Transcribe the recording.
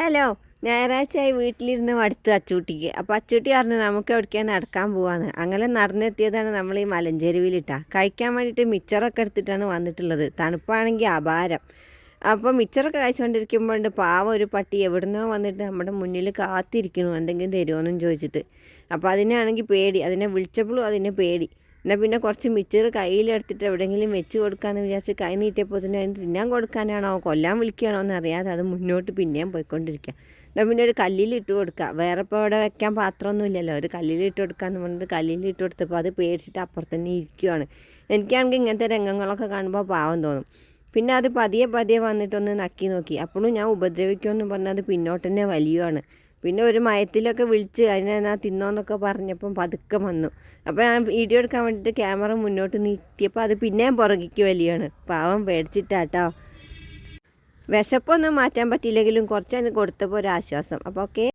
Hello ഞായറാഴ്ചയായി വീട്ടിലിരുന്ന് മടുത്തു അച്ചൂട്ടിക്ക്. അപ്പോൾ അച്ചൂട്ടി പറഞ്ഞു നമുക്ക് എവിടേക്കാണ് നടക്കാൻ പോവാന്ന്. അങ്ങനെ നടന്നെത്തിയതാണ് നമ്മൾ ഈ മലഞ്ചെരുവിലിട്ടാ കഴിക്കാൻ വേണ്ടിയിട്ട് മിച്ചറൊക്കെ എടുത്തിട്ടാണ് വന്നിട്ടുള്ളത്. തണുപ്പാണെങ്കിൽ അപാരം. അപ്പോൾ മിച്ചറൊക്കെ കഴിച്ചുകൊണ്ടിരിക്കുമ്പോഴുണ്ട് പാവ ഒരു പട്ടി എവിടുന്നോ വന്നിട്ട് നമ്മുടെ മുന്നിൽ കാത്തിരിക്കണു. എന്തെങ്കിലും തരുമോയെന്നും ചോദിച്ചിട്ട്. അപ്പോൾ അതിനാണെങ്കിൽ പേടി. അതിനെ വിളിച്ചപ്പോഴും അതിന് പേടി. എന്നാൽ പിന്നെ കുറച്ച് മിച്ചർ കയ്യിലെടുത്തിട്ട് എവിടെയെങ്കിലും വെച്ച് കൊടുക്കാമെന്ന് വിചാരിച്ച് കൈ നീട്ടിയപ്പോൾ തന്നെ അതിന് തിന്നാൻ കൊടുക്കാനാണോ കൊല്ലാൻ വിളിക്കുകയാണോ എന്ന് അറിയാതെ അത് മുന്നോട്ട് പിന്നെയും പോയിക്കൊണ്ടിരിക്കുക എന്നാൽ പിന്നെ ഒരു കല്ലിൽ ഇട്ട് കൊടുക്കുക വേറെ ഇപ്പോൾ അവിടെ വെക്കാൻ പാത്രമൊന്നും ഇല്ലല്ലോ. ഒരു കല്ലിൽ ഇട്ട് കൊടുക്കാന്ന് പറഞ്ഞിട്ട് കല്ലിൽ ഇട്ട് കൊടുത്തപ്പോൾ അത് പേടിച്ചിട്ട് അപ്പുറത്ത് തന്നെ ഇരിക്കുകയാണ് എനിക്കാണെങ്കിൽ ഇങ്ങനത്തെ രംഗങ്ങളൊക്കെ കാണുമ്പോൾ പാവം തോന്നും. പിന്നെ അത് പതിയെ പതിയെ വന്നിട്ടൊന്ന് നക്കി നോക്കി. അപ്പോഴും ഞാൻ ഉപദ്രവിക്കുമെന്ന് പറഞ്ഞാൽ അത് പിന്നോട്ട് തന്നെ വലിയുവാണ്. പിന്നെ ഒരു മയത്തിലൊക്കെ വിളിച്ച് അതിനെ എന്നാ തിന്നോന്നൊക്കെ പറഞ്ഞപ്പം പതുക്കെ വന്നു. അപ്പോൾ ഞാൻ വീഡിയോ എടുക്കാൻ വേണ്ടിയിട്ട് ക്യാമറ മുന്നോട്ട് നീട്ടിയപ്പോൾ അത് പിന്നെയും പുറകിക്ക് വലിയാണ്. പാവം പേടിച്ചിട്ടാട്ടോ. വിശപ്പൊന്നും മാറ്റാൻ പറ്റിയില്ലെങ്കിലും കുറച്ചതിന് കൊടുത്തപ്പോൾ ഒരു ആശ്വാസം. അപ്പോൾ ഓക്കെ.